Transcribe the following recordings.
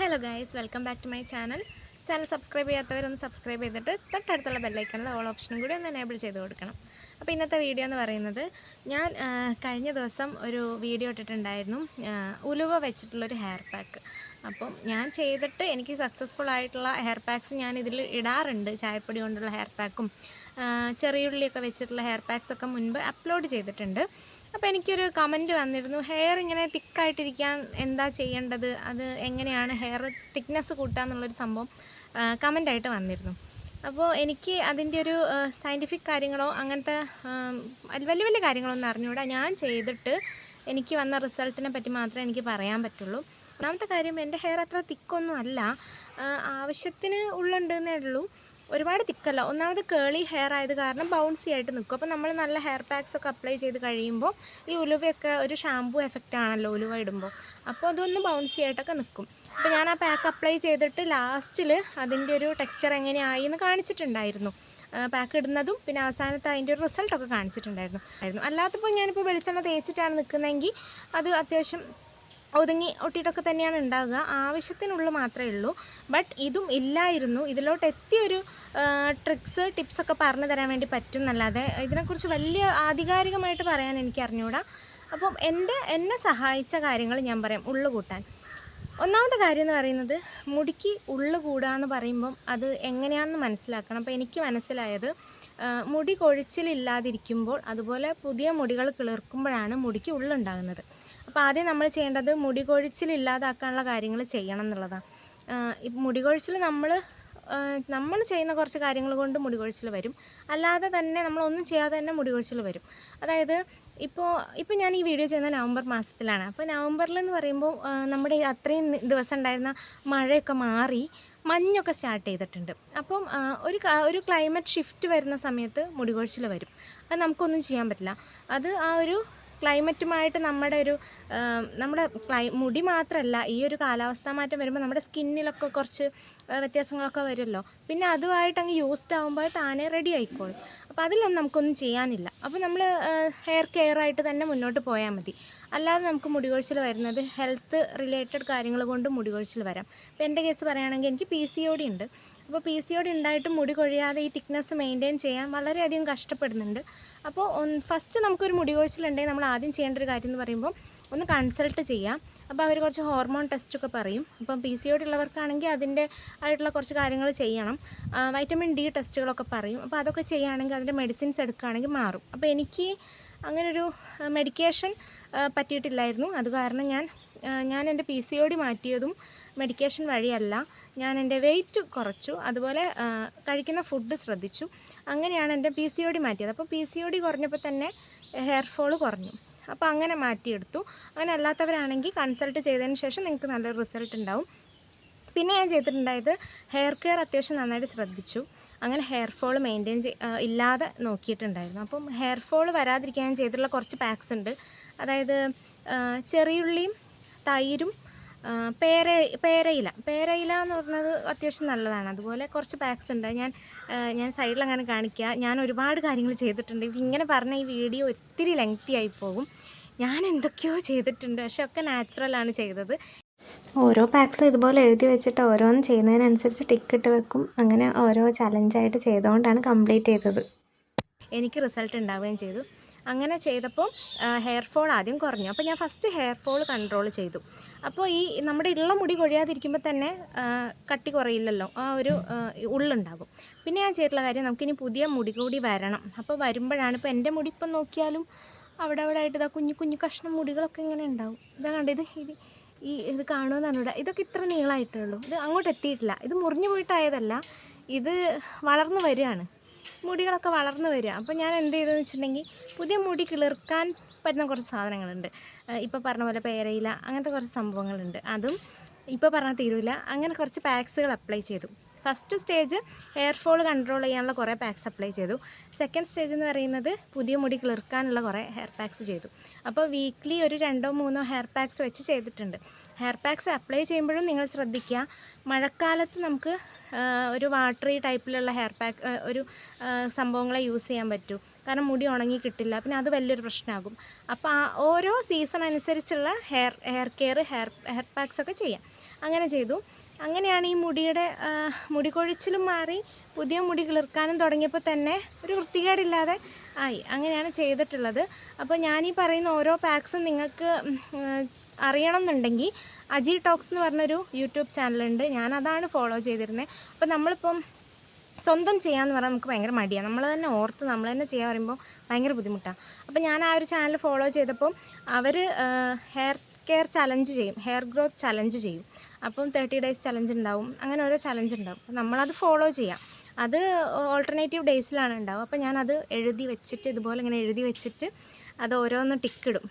Hello guys welcome back to my channel channel subscribe ചെയ്യാത്തവരൊന്ന് subscribe ചെയ്തിട്ട് തൊട്ടടുത്തുള്ള ബെല്ലൈക്കണിൽ all ഓപ്ഷനും കൂടി ഒന്ന് എനേബിൾ ചെയ്ത് കൊടുക്കണം. അപ്പോൾ ഇന്നത്തെ വീഡിയോ എന്ന് പറയുന്നത് ഞാൻ കഴിഞ്ഞ ദിവസം ഒരു വീഡിയോ ഇട്ടിട്ടുണ്ടായിരുന്നു. ഉലുവ വെച്ചിട്ടുള്ളൊരു ഹെയർ പാക്ക് അപ്പം ഞാൻ ചെയ്തിട്ട് എനിക്ക് സക്സസ്ഫുൾ ആയിട്ടുള്ള ഹെയർ പാക്സ് ഞാൻ ഇതിൽ ഇടാറുണ്ട്. ചായപ്പൊടി കൊണ്ടുള്ള ഹെയർ പാക്കും ചെറിയുള്ളിയൊക്കെ വെച്ചിട്ടുള്ള ഹെയർ പാക്സൊക്കെ മുൻപ് അപ്ലോഡ് ചെയ്തിട്ടുണ്ട്. അപ്പോൾ എനിക്കൊരു കമന്റ് വന്നിരുന്നു. ഹെയർ ഇങ്ങനെ തിക്കായിട്ടിരിക്കാൻ എന്താ ചെയ്യേണ്ടത്? അത് എങ്ങനെയാണ് ഹെയർ തിക്നെസ് കൂട്ടുക എന്നുള്ളൊരു സംഭവം കമന്റായിട്ട് വന്നിരുന്നു. അപ്പോൾ എനിക്ക് അതിന്റെ ഒരു സയന്റിഫിക് കാര്യങ്ങളോ അങ്ങനത്തെ വലിയ വലിയ കാര്യങ്ങളൊന്നും അറിഞ്ഞുകൂടാ ഞാൻ ചെയ്തിട്ട് എനിക്ക് വന്ന റിസൾട്ടിനെ പറ്റി മാത്രമേ എനിക്ക് പറയാൻ പറ്റുള്ളൂ. ഒന്നാമത്തെ കാര്യം എന്റെ ഹെയർ അത്ര തിക്കൊന്നും അല്ല. ആവശ്യത്തിന് ഉള്ളുണ്ടെന്നേ ഉള്ളൂ. ഒരുപാട് തിക്കല്ല. ഒന്നാമത് കേളി ഹെയർ ആയത് കാരണം ബൗൺസി ആയിട്ട് നിൽക്കും അപ്പോൾ നമ്മൾ നല്ല ഹെയർ പാക്സ് ഒക്കെ അപ്ലൈ ചെയ്ത് കഴിയുമ്പോൾ ഈ ഉലുവയൊക്കെ ഒരു ഷാമ്പു എഫക്റ്റ് ആണല്ലോ ഉലുവ ഇടുമ്പോൾ അപ്പോൾ അതൊന്ന് ബൗൺസി ആയിട്ടൊക്കെ നിൽക്കും അപ്പോൾ ഞാൻ ആ പാക്ക് അപ്ലൈ ചെയ്തിട്ട് ലാസ്റ്റിൽ അതിന്റെ ഒരു ടെക്സ്ചർ എങ്ങനെയായി എന്ന് കാണിച്ചിട്ടുണ്ടായിരുന്നു. പാക്ക് ഇടുന്നതും പിന്നെ അവസാനത്തെ അതിന്റെ ഒരു റിസൾട്ടൊക്കെ കാണിച്ചിട്ടുണ്ടായിരുന്നു. ആയിരുന്നു. അല്ലാത്തപ്പോൾ ഞാനിപ്പോൾ വെളിച്ചെണ്ണ തേച്ചിട്ടാണ് നിൽക്കുന്നതെങ്കിൽ അത് അത്യാവശ്യം ഒതുങ്ങി ഒട്ടിയിട്ടൊക്കെ തന്നെയാണ് ഉണ്ടാവുക. ആവശ്യത്തിനുള്ള മാത്രമേ ഉള്ളൂ. ബട്ട് ഇതും ഇല്ലായിരുന്നു. ഇതിലോട്ട് എത്തിയൊരു ട്രിക്സ് ടിപ്സൊക്കെ പറഞ്ഞു തരാൻ വേണ്ടി പറ്റും എന്നല്ലാതെ ഇതിനെക്കുറിച്ച് വലിയ ആധികാരികമായിട്ട് പറയാൻ എനിക്ക് അറിഞ്ഞുകൂടാ അപ്പം എന്റെ എന്നെ സഹായിച്ച കാര്യങ്ങൾ ഞാൻ പറയാം. ഉള്ളു കൂട്ടാൻ. ഒന്നാമത്തെ കാര്യം എന്ന് പറയുന്നത് മുടിക്ക് ഉള്ളു കൂടുക എന്ന് പറയുമ്പം അത് എങ്ങനെയാണെന്ന് മനസ്സിലാക്കണം. അപ്പോൾ എനിക്ക് മനസ്സിലായത് മുടി കൊഴിച്ചിലില്ലാതിരിക്കുമ്പോൾ അതുപോലെ പുതിയ മുടികൾ കിളിർക്കുമ്പോഴാണ് മുടിക്ക് ഉള്ളുണ്ടാകുന്നത് അപ്പോൾ ആദ്യം നമ്മൾ ചെയ്യേണ്ടത് മുടി കൊഴിച്ചിലില്ലാതാക്കാനുള്ള കാര്യങ്ങൾ ചെയ്യണം എന്നുള്ളതാണ് മുടി കൊഴിച്ചിൽ നമ്മൾ നമ്മൾ ചെയ്യുന്ന കുറച്ച് കാര്യങ്ങൾ കൊണ്ട് മുടി കൊഴിച്ചിൽ വരും. അല്ലാതെ തന്നെ നമ്മളൊന്നും ചെയ്യാതെ തന്നെ മുടി കൊഴിച്ചിൽ വരും. അതായത് ഇപ്പോൾ ഇപ്പോൾ ഞാൻ ഈ വീഡിയോ ചെയ്യുന്ന നവംബർ മാസത്തിലാണ്. അപ്പോൾ നവംബറിൽ എന്ന് പറയുമ്പോൾ നമ്മുടെ അത്രയും ദിവസം ഉണ്ടായിരുന്ന മഴയൊക്കെ മാറി മഞ്ഞൊക്കെ സ്റ്റാർട്ട് ചെയ്തിട്ടുണ്ട്. അപ്പം ഒരു ഒരു ക്ലൈമറ്റ് ഷിഫ്റ്റ് വരുന്ന സമയത്ത് മുടി കൊഴിച്ചിൽ വരും. അത് നമുക്കൊന്നും ചെയ്യാൻ പറ്റില്ല. അത് ആ ഒരു ക്ലൈമറ്റുമായിട്ട് നമ്മുടെ ഒരു നമ്മുടെ ക്ലൈ മുടി മാത്രമല്ല ഈ ഒരു കാലാവസ്ഥ മാറ്റം വരുമ്പോൾ നമ്മുടെ സ്കിന്നിലൊക്കെ കുറച്ച് വ്യത്യാസങ്ങളൊക്കെ വരുമല്ലോ പിന്നെ അതുമായിട്ട് അങ്ങ് യൂസ്ഡ് ആകുമ്പോൾ താനേ റെഡി ആയിക്കോളും. അപ്പോൾ അതിലൊന്നും നമുക്കൊന്നും ചെയ്യാനില്ല. അപ്പോൾ നമ്മൾ ഹെയർ കെയർ ആയിട്ട് തന്നെ മുന്നോട്ട് പോയാൽ മതി. അല്ലാതെ നമുക്ക് മുടി കൊഴിച്ചിൽ വരുന്നത് ഹെൽത്ത് റിലേറ്റഡ് കാര്യങ്ങൾ കൊണ്ട് മുടി കൊഴിച്ചിൽ വരാം. ഇപ്പോൾ എന്റെ കേസ് പറയുകയാണെങ്കിൽ എനിക്ക് പി സി ഒ ഡി ഉണ്ട്. അപ്പോൾ പി സി ഒ ഉണ്ടായിട്ട് മുടി കൊഴിയാതെ ഈ തിക്നെസ് മെയിന്റെയിൻ ചെയ്യാൻ വളരെയധികം കഷ്ടപ്പെടുന്നുണ്ട്. അപ്പോൾ ഫസ്റ്റ് നമുക്കൊരു മുടി കൊഴിച്ചിലുണ്ടെങ്കിൽ നമ്മൾ ആദ്യം ചെയ്യേണ്ട ഒരു കാര്യം എന്ന് പറയുമ്പോൾ ഒന്ന് കൺസൾട്ട് ചെയ്യാം. അപ്പോൾ അവർ കുറച്ച് ഹോർമോൺ ടെസ്റ്റൊക്കെ പറയും. അപ്പം പി സി ഉള്ളവർക്കാണെങ്കിൽ അതിന്റെ ആയിട്ടുള്ള കുറച്ച് കാര്യങ്ങൾ ചെയ്യണം. വൈറ്റമിൻ ഡി ടെസ്റ്റുകളൊക്കെ പറയും. അപ്പോൾ അതൊക്കെ ചെയ്യുകയാണെങ്കിൽ അതിന്റെ മെഡിസിൻസ് എടുക്കുകയാണെങ്കിൽ മാറും. അപ്പോൾ എനിക്ക് അങ്ങനൊരു മെഡിക്കേഷൻ പറ്റിയിട്ടില്ലായിരുന്നു. അത് കാരണം ഞാൻ ഞാൻ എന്റെ പി സി ഒ മാറ്റിയതും മെഡിക്കേഷൻ വഴിയല്ല. ഞാൻ എന്റെ വെയിറ്റ് കുറച്ചു. അതുപോലെ കഴിക്കുന്ന ഫുഡ് ശ്രദ്ധിച്ചു. അങ്ങനെയാണ് എന്റെ പി സി ഒ ഡി മാറ്റിയത്. അപ്പോൾ പി സി ഒ ഡി കുറഞ്ഞപ്പോൾ തന്നെ ഹെയർ ഫോൾ കുറഞ്ഞു. അപ്പോൾ അങ്ങനെ മാറ്റിയെടുത്തു. അങ്ങനെ അല്ലാത്തവരാണെങ്കിൽ കൺസൾട്ട് ചെയ്തതിന് ശേഷം നിങ്ങൾക്ക് നല്ലൊരു റിസൾട്ട് ഉണ്ടാവും. പിന്നെ ഞാൻ ചെയ്തിട്ടുണ്ടായത് ഹെയർ കെയർ അത്യാവശ്യം നന്നായിട്ട് ശ്രദ്ധിച്ചു. അങ്ങനെ ഹെയർ ഫോൾ മെയിന്റെയിൻ ഇല്ലാതെ നോക്കിയിട്ടുണ്ടായിരുന്നു. അപ്പം ഹെയർ ഫോൾ വരാതിരിക്കാൻ ചെയ്തിട്ടുള്ള കുറച്ച് പാക്സ് ഉണ്ട്. അതായത് ചെറിയുള്ളിയും തൈരും പേര പേരയില. പേരയില എന്ന് പറഞ്ഞത് അത്യാവശ്യം നല്ലതാണ്. അതുപോലെ കുറച്ച് പാക്സ് ഉണ്ട്. ഞാൻ ഞാൻ സൈഡിൽ അങ്ങനെ കാണിക്കുക ഞാൻ ഒരുപാട് കാര്യങ്ങൾ ചെയ്തിട്ടുണ്ട്. ഇങ്ങനെ പറഞ്ഞ ഈ വീഡിയോ ഒത്തിരി ലെങ്തി ആയി പോകും. ഞാൻ എന്തൊക്കെയോ ചെയ്തിട്ടുണ്ട്. പക്ഷെ ഒക്കെ നാച്ചുറലാണ് ചെയ്തത്. ഓരോ പാക്സും ഇതുപോലെ എഴുതി വെച്ചിട്ട് ഓരോന്നും ചെയ്യുന്നതിനനുസരിച്ച് ടിക്ക് ഇട്ട് വെക്കും. അങ്ങനെ ഓരോ ചലഞ്ചായിട്ട് ചെയ്തുകൊണ്ടാണ് കംപ്ലീറ്റ് ചെയ്തത്. എനിക്ക് റിസൾട്ട് ഉണ്ടാവുകയും ചെയ്തു. അങ്ങനെ ചെയ്തപ്പോൾ ഹെയർ ഫോൾ ആദ്യം കുറഞ്ഞു. അപ്പോൾ ഞാൻ ഫസ്റ്റ് ഹെയർ ഫോൾ കൺട്രോൾ ചെയ്തു. അപ്പോൾ ഈ നമ്മുടെ ഉള്ള മുടി കൊഴിയാതിരിക്കുമ്പോൾ തന്നെ കട്ടി കുറയില്ലല്ലോ. ആ ഒരു ഉള്ളുണ്ടാകും. പിന്നെ ഞാൻ ചെയ്തിട്ടുള്ള കാര്യം നമുക്കിനി പുതിയ മുടി കൂടി വരണം. അപ്പോൾ വരുമ്പോഴാണ് ഇപ്പോൾ എന്റെ മുടി ഇപ്പം നോക്കിയാലും അവിടെ അവിടെ ആയിട്ട് ഇതാ കുഞ്ഞു കുഞ്ഞു കഷ്ണം മുടികളൊക്കെ ഇങ്ങനെ ഉണ്ടാവും. ഇതാ കണ്ടത് ഇത് ഈ ഇത് കാണുമെന്ന് ഇവിടെ ഇതൊക്കെ ഇത്ര നീളായിട്ടുള്ളൂ. ഇത് അങ്ങോട്ട് എത്തിയിട്ടില്ല. ഇത് മുറിഞ്ഞു പോയിട്ടായതല്ല. ഇത് വളർന്നു വരികയാണ്. മുടികളൊക്കെ വളർന്നു വരിക. അപ്പോൾ ഞാൻ എന്ത് ചെയ്തെന്ന് വെച്ചിട്ടുണ്ടെങ്കിൽ പുതിയ മുടി കിളിർക്കാൻ പറ്റുന്ന കുറച്ച് സാധനങ്ങളുണ്ട്. ഇപ്പോൾ പറഞ്ഞ പോലെ പേരയില അങ്ങനത്തെ കുറച്ച് സംഭവങ്ങളുണ്ട്. അതും ഇപ്പോൾ പറഞ്ഞാൽ തീരില്ല അങ്ങനെ കുറച്ച് പാക്സുകൾ അപ്ലൈ ചെയ്തു. First stage hair fall fall control ചെയ്യാനുള്ള കുറേ പാക്സ് അപ്ലൈ ചെയ്തു. സെക്കൻഡ് സ്റ്റേജ് എന്ന് പറയുന്നത് പുതിയ മുടി കിളിർക്കാനുള്ള കുറേ ഹെയർ പാക്സ് ചെയ്തു. അപ്പോൾ വീക്ക്ലി ഒരു രണ്ടോ മൂന്നോ ഹെയർ പാക്സ് വെച്ച് ചെയ്തിട്ടുണ്ട്. ഹെയർ പാക്സ് അപ്ലൈ ചെയ്യുമ്പോഴും നിങ്ങൾ ശ്രദ്ധിക്കുക. മഴക്കാലത്ത് നമുക്ക് ഒരു വാട്ടറി ടൈപ്പിലുള്ള ഹെയർ പാക്ക് ഒരു സംഭവങ്ങളെ യൂസ് ചെയ്യാൻ പറ്റൂ. കാരണം മുടി ഉണങ്ങി കിട്ടില്ല. പിന്നെ അത് വലിയൊരു പ്രശ്നമാകും. അപ്പോൾ ഓരോ സീസൺ അനുസരിച്ചുള്ള hair hair care hair hair packs ഒക്കെ ചെയ്യാം. അങ്ങനെ ചെയ്തു. അങ്ങനെയാണ് ഈ മുടിയുടെ മുടി കൊഴിച്ചിലും മാറി പുതിയ മുടി കിളിർക്കാനും തുടങ്ങിയപ്പോൾ തന്നെ ഒരു വൃത്തികേടില്ലാതെ ആയി. അങ്ങനെയാണ് ചെയ്തിട്ടുള്ളത്. അപ്പോൾ ഞാനീ പറയുന്ന ഓരോ പാക്സും നിങ്ങൾക്ക് അറിയണം എന്നുണ്ടെങ്കിൽ അജി ടോക്സ് എന്ന് പറഞ്ഞൊരു യൂട്യൂബ് ചാനലുണ്ട്. ഞാൻ അതാണ് ഫോളോ ചെയ്തിരുന്നത് അപ്പോൾ നമ്മളിപ്പം സ്വന്തം ചെയ്യാമെന്ന് പറഞ്ഞാൽ നമുക്ക് ഭയങ്കര മടിയാണ് നമ്മൾ തന്നെ ഓർത്ത് നമ്മൾ തന്നെ ചെയ്യാൻ പറയുമ്പോൾ ഭയങ്കര ബുദ്ധിമുട്ടാണ് അപ്പോൾ ഞാൻ ആ ഒരു ചാനൽ ഫോളോ ചെയ്തപ്പോൾ അവർ ഹെയർ കെയർ ചലഞ്ച് ചെയ്യും. ഹെയർ ഗ്രോത്ത് ചലഞ്ച് ചെയ്യും. അപ്പം തേർട്ടി ഡേയ്സ് ചലഞ്ച് ഉണ്ടാവും. അങ്ങനെ ഓരോ ചലഞ്ച് ഉണ്ടാവും. അപ്പോൾ നമ്മളത് ഫോളോ ചെയ്യാം. അത് ഓൾട്ടർനേറ്റീവ് ഡേയ്സിലാണ് ഉണ്ടാവും അപ്പോൾ ഞാനത് എഴുതി വെച്ചിട്ട് ഇതുപോലെ ഇങ്ങനെ എഴുതി വെച്ചിട്ട് അത് ഓരോന്ന് ടിക്കിടും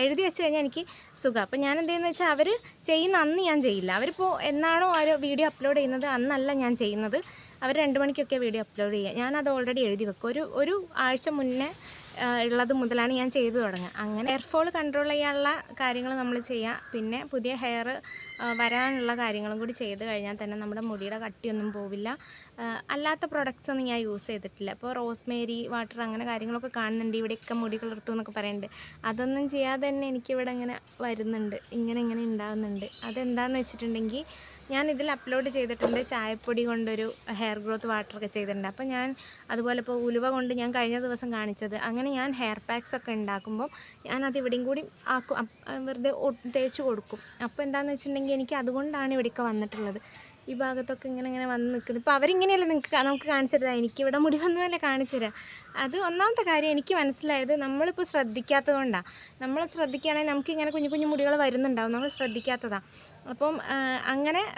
എഴുതി വെച്ച് കഴിഞ്ഞാൽ എനിക്ക് സുഖം. അപ്പോൾ ഞാൻ എന്ത് ചെയ്യുന്നത് വെച്ചാൽ അവർ ചെയ്യുന്ന അന്ന് ഞാൻ ചെയ്യില്ല. അവരിപ്പോൾ എന്നാണോ ആ വീഡിയോ അപ്ലോഡ് ചെയ്യുന്നത് അന്നല്ല ഞാൻ ചെയ്യുന്നത്. അവർ രണ്ട് മണിക്കൊക്കെ വീഡിയോ അപ്ലോഡ് ചെയ്യുക. ഞാനത് ഓൾറെഡി എഴുതി വെക്കും. ഒരു ഒരു ആഴ്ച മുന്നേ ഉള്ളത് മുതലാണ് ഞാൻ ചെയ്തു തുടങ്ങുക. അങ്ങനെ ഹെയർ ഫോൾ കൺട്രോൾ ചെയ്യാനുള്ള കാര്യങ്ങൾ നമ്മൾ ചെയ്യുക. പിന്നെ പുതിയ ഹെയർ വരാനുള്ള കാര്യങ്ങളും കൂടി ചെയ്ത് കഴിഞ്ഞാൽ തന്നെ നമ്മുടെ മുടിയുടെ കട്ടിയൊന്നും പോവില്ല. അല്ലാത്ത പ്രൊഡക്ട്സ് ഒന്നും ഞാൻ യൂസ് ചെയ്തിട്ടില്ല. ഇപ്പോൾ റോസ്മേരി വാട്ടർ അങ്ങനെ കാര്യങ്ങളൊക്കെ കാണുന്നുണ്ട്. ഇവിടെയൊക്കെ മുടി കിളർത്തു എന്നൊക്കെ പറയുന്നുണ്ട് അതൊന്നും ചെയ്യാതെ തന്നെ എനിക്കിവിടെ ഇങ്ങനെ വരുന്നുണ്ട്. ഇങ്ങനെ ഇങ്ങനെ ഉണ്ടാകുന്നുണ്ട് അതെന്താണെന്ന് വെച്ചിട്ടുണ്ടെങ്കിൽ ഞാൻ ഇതിൽ അപ്ലോഡ് ചെയ്തിട്ടുണ്ട്. ചായപ്പൊടി കൊണ്ടൊരു ഹെയർ ഗ്രോത്ത് വാട്ടറൊക്കെ ചെയ്തിട്ടുണ്ട്. അപ്പോൾ ഞാൻ അതുപോലെ ഇപ്പോൾ ഉലുവ കൊണ്ട് ഞാൻ കഴിഞ്ഞ ദിവസം കാണിച്ചത്. അങ്ങനെ ഞാൻ ഹെയർ പാക്സ് ഒക്കെ ഉണ്ടാക്കുമ്പോൾ ഞാൻ അത് ഇവിടെയും കൂടി ആക്കും. വെറുതെ തേച്ച് കൊടുക്കും. അപ്പോൾ എന്താണെന്ന് വെച്ചിട്ടുണ്ടെങ്കിൽ എനിക്ക് അതുകൊണ്ടാണ് ഇവിടെയൊക്കെ വന്നിട്ടുള്ളത്. ഈ ഭാഗത്തൊക്കെ ഇങ്ങനെ ഇങ്ങനെ വന്ന് നിൽക്കുന്നത്. ഇപ്പോൾ അവരിങ്ങനെയല്ല നിങ്ങൾക്ക് നമുക്ക് കാണിച്ചു തരാം. എനിക്കിവിടെ മുടി വന്നതല്ലേ കാണിച്ചു തരാം. അത് ഒന്നാമത്തെ കാര്യം എനിക്ക് മനസ്സിലായത് നമ്മളിപ്പോൾ ശ്രദ്ധിക്കാത്തത് കൊണ്ടാണ് നമ്മൾ ശ്രദ്ധിക്കുകയാണെങ്കിൽ നമുക്ക് ഇങ്ങനെ കുഞ്ഞു കുഞ്ഞു മുടികൾ വരുന്നുണ്ടാവും. നമ്മൾ ശ്രദ്ധിക്കാത്തതാണ് അപ്പം അങ്ങനെ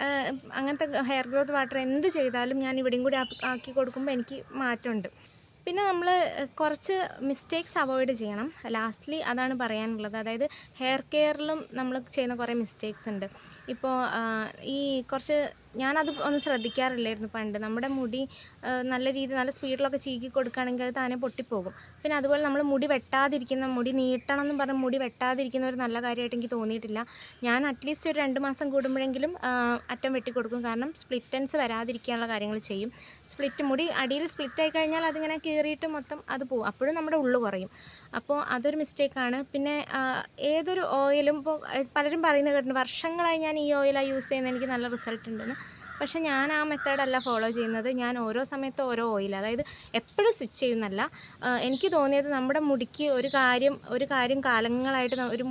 അങ്ങനത്തെ ഹെയർ ഗ്രോത്ത് വാട്ടർ എന്ത് ചെയ്താലും ഞാൻ ഇവിടെയും കൂടി ആക്കി- കൊടുക്കുമ്പോൾ എനിക്ക് മാറ്റമുണ്ട്. പിന്നെ നമ്മൾ കുറച്ച് മിസ്റ്റേക്സ് അവോയ്ഡ് ചെയ്യണം. ലാസ്റ്റ്ലി അതാണ് പറയാനുള്ളത്. അതായത് ഹെയർ കെയറിലും നമ്മൾ ചെയ്യുന്ന കുറേ മിസ്റ്റേക്സ് ഉണ്ട്. ഇപ്പോൾ ഈ കുറച്ച് ഞാനത് ഒന്നും ശ്രദ്ധിക്കാറില്ലായിരുന്നു പണ്ട്. നമ്മുടെ മുടി നല്ല രീതിയിൽ നല്ല സ്പീഡിലൊക്കെ ചീകി കൊടുക്കുകയാണെങ്കിൽ അത് താനെ പൊട്ടിപ്പോകും. പിന്നെ അതുപോലെ നമ്മൾ മുടി വെട്ടാതിരിക്കുന്ന മുടി നീട്ടണം എന്ന് പറഞ്ഞ് മുടി വെട്ടാതിരിക്കുന്ന ഒരു നല്ല കാര്യമായിട്ട് എനിക്ക് തോന്നിയിട്ടില്ല. ഞാൻ അറ്റ്ലീസ്റ്റ് ഒരു രണ്ട് മാസം കൂടുമ്പോഴെങ്കിലും അറ്റം വെട്ടിക്കൊടുക്കും കാരണം സ്പ്ലിറ്റൻസ് വരാതിരിക്കാനുള്ള കാര്യങ്ങൾ ചെയ്യും. സ്പ്ലിറ്റ് മുടി അടിയിൽ സ്പ്ലിറ്റ് ആയി കഴിഞ്ഞാൽ അതിങ്ങനെ കീറിയിട്ട് മൊത്തം അത് പോകും അപ്പോഴും നമ്മുടെ ഉള്ളു കുറയും. അപ്പോൾ അതൊരു മിസ്റ്റേക്കാണ് പിന്നെ ഏതൊരു ഓയിലും ഇപ്പോൾ പലരും പറയുന്നത് കേട്ടിട്ടുണ്ട് വർഷങ്ങളായി ഞാൻ ഈ ഓയിലാണ് യൂസ് ചെയ്യുന്നത് എനിക്ക് നല്ല റിസൾട്ട് ഉണ്ടെന്ന്. പക്ഷേ ഞാൻ ആ മെത്തേഡല്ല ഫോളോ ചെയ്യുന്നത്. ഞാൻ ഓരോ സമയത്ത് ഓരോ ഓയിൽ അതായത് എപ്പോഴും സ്വിച്ച് ചെയ്യുന്നല്ല എനിക്ക് തോന്നിയത് നമ്മുടെ മുടിക്ക് ഒരു കാര്യം ഒരു കാര്യം കാലങ്ങളായിട്ട് ഒരു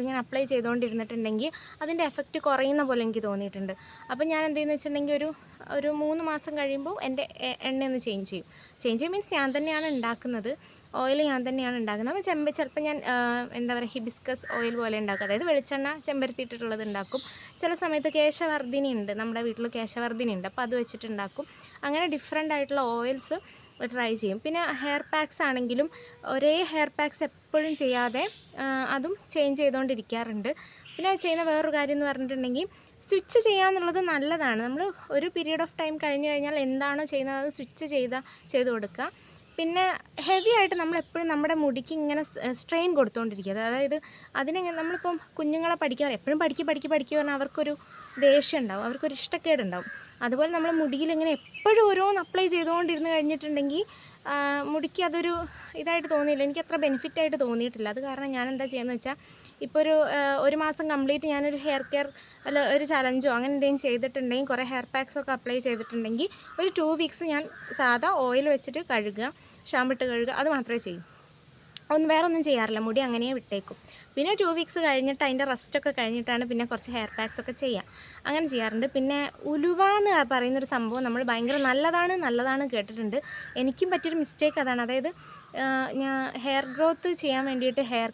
ഇങ്ങനെ അപ്ലൈ ചെയ്തുകൊണ്ടിരുന്നിട്ടുണ്ടെങ്കിൽ അതിന്റെ എഫക്റ്റ് കുറയുന്ന പോലെ എനിക്ക് തോന്നിയിട്ടുണ്ട്. അപ്പം ഞാൻ എന്ത് ചെയ്യുന്നു വെച്ചിട്ടുണ്ടെങ്കിൽ ഒരു ഒരു മൂന്ന് മാസം കഴിയുമ്പോൾ എന്റെ എണ്ണയൊന്ന് ചേഞ്ച് ചെയ്യും. ചേഞ്ച് ചെയ്യും മീൻസ് ഞാൻ തന്നെയാണ് ഉണ്ടാക്കുന്നത്. ഓയിൽ ഞാൻ തന്നെയാണ് ഉണ്ടാക്കുന്നത്. അപ്പോൾ ചെമ്പ് ചിലപ്പോൾ ഞാൻ എന്താ പറയുക ഹിബിസ്കസ് ഓയിൽ പോലെ ഉണ്ടാക്കും. അതായത് വെളിച്ചെണ്ണ ചെമ്പരത്തിയിട്ടുള്ളത് ഉണ്ടാക്കും. ചില സമയത്ത് കേശവർദ്ധിനി ഉണ്ട്. നമ്മുടെ വീട്ടിൽ കേശവർദ്ധിനി ഉണ്ട്. അപ്പോൾ അത് വെച്ചിട്ടുണ്ടാക്കും അങ്ങനെ ഡിഫറെന്റ് ആയിട്ടുള്ള ഓയിൽസ് ട്രൈ ചെയ്യും. പിന്നെ ഹെയർ പാക്സ് ആണെങ്കിലും ഒരേ ഹെയർ പാക്സ് എപ്പോഴും ചെയ്യാതെ അതും ചേഞ്ച് ചെയ്തുകൊണ്ടിരിക്കാറുണ്ട്. പിന്നെ ചെയ്യുന്ന വേറൊരു കാര്യം എന്ന് പറഞ്ഞിട്ടുണ്ടെങ്കിൽ സ്വിച്ച് ചെയ്യാന്നുള്ളത് നല്ലതാണ്. നമ്മൾ ഒരു പീരീഡ് ഓഫ് ടൈം കഴിഞ്ഞ് കഴിഞ്ഞാൽ എന്താണോ ചെയ്യുന്നത് അത് സ്വിച്ച് ചെയ്ത ചെയ്ത് കൊടുക്കുക. പിന്നെ ഹെവി ആയിട്ട് നമ്മൾ എപ്പോഴും നമ്മുടെ മുടിക്ക് ഇങ്ങനെ സ്ട്രെയിൻ കൊടുത്തുകൊണ്ടിരിക്കുക അതായത് അതിനെങ്ങനെ നമ്മളിപ്പം കുഞ്ഞുങ്ങളെ പഠിക്കാൻ എപ്പോഴും പഠിക്കുക പഠിക്കുക പഠിക്കുക പറഞ്ഞാൽ അവർക്കൊരു ദേഷ്യം ഉണ്ടാവും അവർക്കൊരു ഇഷ്ടക്കേടുണ്ടാവും. അതുപോലെ നമ്മൾ മുടിയിൽ ഇങ്ങനെ എപ്പോഴും ഓരോന്ന് അപ്ലൈ ചെയ്തുകൊണ്ടിരുന്ന് കഴിഞ്ഞിട്ടുണ്ടെങ്കിൽ മുടിക്ക് അതൊരു ഇതായിട്ട് തോന്നിയില്ല. എനിക്ക് അത്ര ബെനിഫിറ്റ് ആയിട്ട് തോന്നിയിട്ടില്ല. അത് കാരണം ഞാൻ എന്താ ചെയ്യുന്നത് വെച്ചാൽ ഇപ്പോൾ ഒരു ഒരു മാസം കംപ്ലീറ്റ് ഞാനൊരു ഹെയർ കെയർ അല്ല ഒരു ചലഞ്ചോ അങ്ങനെ എന്തെങ്കിലും ചെയ്തിട്ടുണ്ടെങ്കിൽ കുറേ ഹെയർ പാക്സൊക്കെ അപ്ലൈ ചെയ്തിട്ടുണ്ടെങ്കിൽ ഒരു ടു വീക്സ് ഞാൻ സാധാ ഓയിൽ വെച്ചിട്ട് കഴുകുക. ഷാമ്പിട്ട് കഴുകുക അത് മാത്രമേ ചെയ്യൂ. ഒന്നും വേറെ ഒന്നും ചെയ്യാറില്ല മുടി അങ്ങനെ വിട്ടേക്കും. പിന്നെ ടു വീക്സ് കഴിഞ്ഞിട്ട് അതിന്റെ റെസ്റ്റൊക്കെ കഴിഞ്ഞിട്ടാണ് പിന്നെ കുറച്ച് ഹെയർ പാക്സ് ഒക്കെ ചെയ്യുക അങ്ങനെ ചെയ്യാറുണ്ട്. പിന്നെ ഉലുവ എന്ന് പറയുന്നൊരു സംഭവം നമ്മൾ ഭയങ്കര നല്ലതാണ് നല്ലതാണ് കേട്ടിട്ടുണ്ട്. എനിക്കും പറ്റിയൊരു മിസ്റ്റേക്ക് അതാണ്. അതായത് ഞാൻ ഹെയർ ഗ്രോത്ത് ചെയ്യാൻ വേണ്ടിയിട്ട് ഹെയർ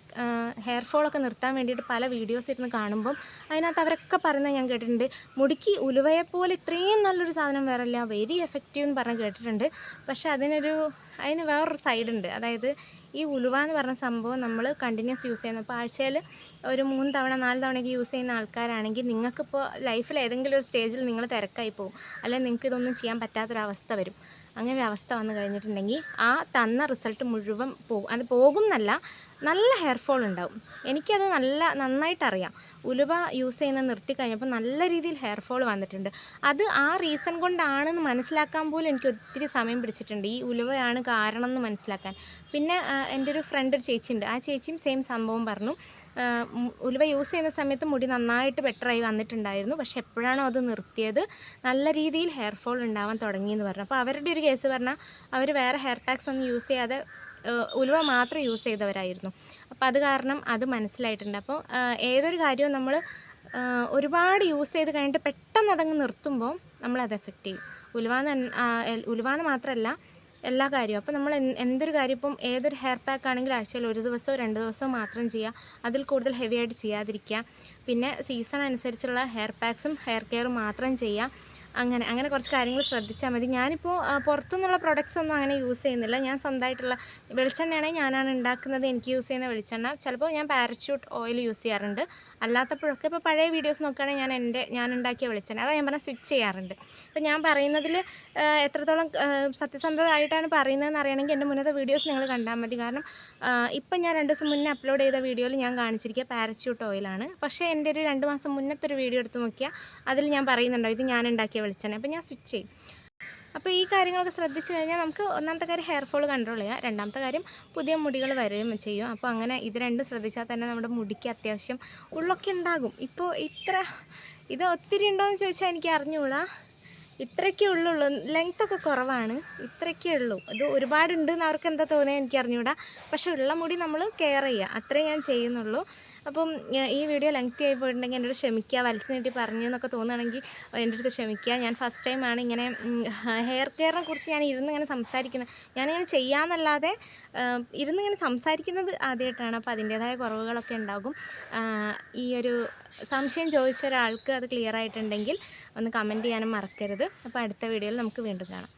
ഹെയർ ഫോളൊക്കെ നിർത്താൻ വേണ്ടിയിട്ട് പല വീഡിയോസ് ഇരുന്ന് കാണുമ്പം അതിനകത്ത് അവരൊക്കെ പറയുന്നത് ഞാൻ കേട്ടിട്ടുണ്ട്. മുടിക്ക് ഉലുവയെപ്പോലെ ഇത്രയും നല്ലൊരു സാധനം വേറല്ല വെരി എഫക്റ്റീവ് എന്ന് പറഞ്ഞ് കേട്ടിട്ടുണ്ട്. പക്ഷേ അതിനൊരു അതിന് വേറൊരു സൈഡുണ്ട് അതായത് ഈ ഉലുവ എന്ന് പറഞ്ഞ സംഭവം നമ്മൾ കണ്ടിന്യൂസ് യൂസ് ചെയ്യുന്നു അപ്പോൾ ആഴ്ചയിൽ ഒരു മൂന്ന് തവണ നാല് തവണയൊക്കെ യൂസ് ചെയ്യുന്ന ആൾക്കാരാണെങ്കിൽ നിങ്ങൾക്കിപ്പോൾ ലൈഫിൽ ഏതെങ്കിലും ഒരു സ്റ്റേജിൽ നിങ്ങൾ തിരക്കായി പോകും. അല്ലെങ്കിൽ നിങ്ങൾക്ക് ഇതൊന്നും ചെയ്യാൻ പറ്റാത്തൊരവസ്ഥ വരും. അങ്ങനെ ഒരു അവസ്ഥ വന്നു കഴിഞ്ഞിട്ടുണ്ടെങ്കിൽ ആ തന്ന റിസൾട്ട് മുഴുവൻ പോകും അത് പോകും എന്നല്ല നല്ല ഹെയർ ഫോൾ ഉണ്ടാവും. എനിക്കത് നല്ല നന്നായിട്ടറിയാം. ഉലുവ യൂസ് ചെയ്യുന്നത് നിർത്തി കഴിഞ്ഞപ്പോൾ നല്ല രീതിയിൽ ഹെയർ ഫോൾ വന്നിട്ടുണ്ട്. അത് ആ റീസൺ കൊണ്ടാണെന്ന് മനസ്സിലാക്കാൻ പോലും എനിക്ക് ഒത്തിരി സമയം പിടിച്ചിട്ടുണ്ട്. ഈ ഉലുവയാണ് കാരണം എന്ന് മനസ്സിലാക്കാൻ. പിന്നെ എന്റെ ഒരു ഫ്രണ്ട് ഒരു ചേച്ചിയുണ്ട്. ആ ചേച്ചിയും സെയിം സംഭവം പറഞ്ഞു. ഉലുവ യൂസ് ചെയ്യുന്ന സമയത്ത് മുടി നന്നായിട്ട് ബെറ്ററായി വന്നിട്ടുണ്ടായിരുന്നു. പക്ഷെ എപ്പോഴാണോ അത് നിർത്തിയത് നല്ല രീതിയിൽ ഹെയർ ഫോൾ ഉണ്ടാവാൻ തുടങ്ങി എന്ന് പറഞ്ഞു. അപ്പോൾ അവരുടെ ഒരു കേസ് പറഞ്ഞാൽ അവർ വേറെ ഹെയർ ടാക്സ് ഒന്നും യൂസ് ചെയ്യാതെ ഉലുവ മാത്രം യൂസ് ചെയ്തവരായിരുന്നു. അപ്പോൾ അത് കാരണം അത് മനസ്സിലായിട്ടുണ്ട്. അപ്പോൾ ഏതൊരു കാര്യവും നമ്മൾ ഒരുപാട് യൂസ് ചെയ്ത് കഴിഞ്ഞിട്ട് പെട്ടെന്ന് അതങ്ങ് നിർത്തുമ്പോൾ നമ്മളത് എഫക്റ്റ് ചെയ്യും. ഉലുവാന്ന് ഉലുവാന്ന് മാത്രമല്ല എല്ലാ കാര്യവും. അപ്പോൾ നമ്മൾ എന്തൊരു കാര്യം ഇപ്പം ഏതൊരു ഹെയർ പാക്ക് ആണെങ്കിലും ആഴ്ചയിൽ ഒരു ദിവസമോ രണ്ട് ദിവസമോ മാത്രം ചെയ്യുക. അതിൽ കൂടുതൽ ഹെവി ആയിട്ട് ചെയ്യാതിരിക്കുക. പിന്നെ സീസൺ അനുസരിച്ചുള്ള ഹെയർ പാക്സും ഹെയർ കെയറും മാത്രം ചെയ്യുക. അങ്ങനെ അങ്ങനെ കുറച്ച് കാര്യങ്ങൾ ശ്രദ്ധിച്ചാൽ മതി. ഞാനിപ്പോൾ പുറത്തുനിന്നുള്ള പ്രൊഡക്ട്സ് ഒന്നും അങ്ങനെ യൂസ് ചെയ്യുന്നില്ല. ഞാൻ സ്വന്തമായിട്ടുള്ള വെളിച്ചെണ്ണയാണെങ്കിൽ ഞാനാണ് ഉണ്ടാക്കുന്നത്. എനിക്ക് യൂസ് ചെയ്യുന്ന വെളിച്ചെണ്ണ. ചിലപ്പോൾ ഞാൻ പാരച്യൂട്ട് ഓയിൽ യൂസ് ചെയ്യാറുണ്ട്. അല്ലാത്തപ്പോഴൊക്കെ ഇപ്പോൾ പഴയ വീഡിയോസ് നോക്കുകയാണെങ്കിൽ ഞാൻ എന്റെ ഞാൻ ഉണ്ടാക്കിയ വെളിച്ചെണ്ണ. അതാ ഞാൻ പറഞ്ഞാൽ സ്വിച്ച് ചെയ്യാറുണ്ട്. അപ്പോൾ ഞാൻ പറയുന്നതിൽ എത്രത്തോളം സത്യസന്ധമായിട്ടാണ് പറയുന്നതെന്ന് അറിയണമെങ്കിൽ എന്റെ മുന്നത്തെ വീഡിയോസ് നിങ്ങൾ കണ്ടാൽ മതി. കാരണം ഇപ്പം ഞാൻ രണ്ട് ദിവസം മുന്നേ അപ്ലോഡ് ചെയ്ത വീഡിയോയിൽ ഞാൻ കാണിച്ചിരിക്കുക പാരച്യൂട്ട് ഓയിലാണ് പക്ഷേ എന്റെ ഒരു രണ്ട് മാസം മുന്നത്തെ ഒരു വീഡിയോ എടുത്ത് നോക്കിയാൽ അതിൽ ഞാൻ പറയുന്നുണ്ടോ ഇത് ഞാൻ ഉണ്ടാക്കിയ വെളിച്ചെണ്ണ. അപ്പോൾ ഞാൻ സ്വിച്ച് ചെയ്യും. അപ്പോൾ ഈ കാര്യങ്ങളൊക്കെ ശ്രദ്ധിച്ചു കഴിഞ്ഞാൽ നമുക്ക് ഒന്നാമത്തെ കാര്യം ഹെയർ ഫോൾ കൺട്രോൾ ചെയ്യാം. രണ്ടാമത്തെ കാര്യം പുതിയ മുടികൾ വരികയും ചെയ്യും. അപ്പോൾ അങ്ങനെ ഇത് രണ്ടും ശ്രദ്ധിച്ചാൽ തന്നെ നമ്മുടെ മുടിക്ക് അത്യാവശ്യം ഉള്ളൊക്കെ ഉണ്ടാകും. ഇപ്പോൾ ഇത്ര ഇത് ഒത്തിരി ഉണ്ടോയെന്ന് ചോദിച്ചാൽ എനിക്ക് അറിഞ്ഞുകൂടാ ഇത്രയ്ക്കേ ഉള്ളൂ ലെങ്ത് ഒക്കെ കുറവാണ്. ഇത്രയ്ക്കേ ഉള്ളൂ. ഇത് ഒരുപാടുണ്ട് എന്ന് അവർക്ക് എന്താ തോന്നിയത് എനിക്ക് അറിഞ്ഞുകൂടാ പക്ഷെ ഉള്ള മുടി നമ്മൾ കെയർ ചെയ്യുക. അത്രേ ഞാൻ ചെയ്യുന്നുള്ളൂ. അപ്പം ഈ വീഡിയോ ലെങ്തി ആയി പോയിട്ടുണ്ടെങ്കിൽ എന്നോട് ക്ഷമിക്കുക വലിച്ചു നീട്ടി പറഞ്ഞു എന്നൊക്കെ തോന്നുകയാണെങ്കിൽ എന്റെ അടുത്ത് ക്ഷമിക്കുക. ഞാൻ ഫസ്റ്റ് ടൈമാണ് ഇങ്ങനെ ഹെയർ കെയറിനെ കുറിച്ച് ഞാൻ ഇരുന്ന് ഇങ്ങനെ സംസാരിക്കുന്നത്. ഞാനിങ്ങനെ ചെയ്യാമെന്നല്ലാതെ ഇരുന്ന് ഇങ്ങനെ സംസാരിക്കുന്നത് ആദ്യമായിട്ടാണ്. അപ്പോൾ അതിന്റേതായ കുറവുകളൊക്കെ ഉണ്ടാകും. ഈ ഒരു സംശയം ചോദിച്ച ഒരാൾക്ക് അത് ക്ലിയർ ആയിട്ടുണ്ടെങ്കിൽ ഒന്ന് കമന്റ് ചെയ്യാനും മറക്കരുത്. അപ്പോൾ അടുത്ത വീഡിയോയിൽ നമുക്ക് വീണ്ടും കാണാം.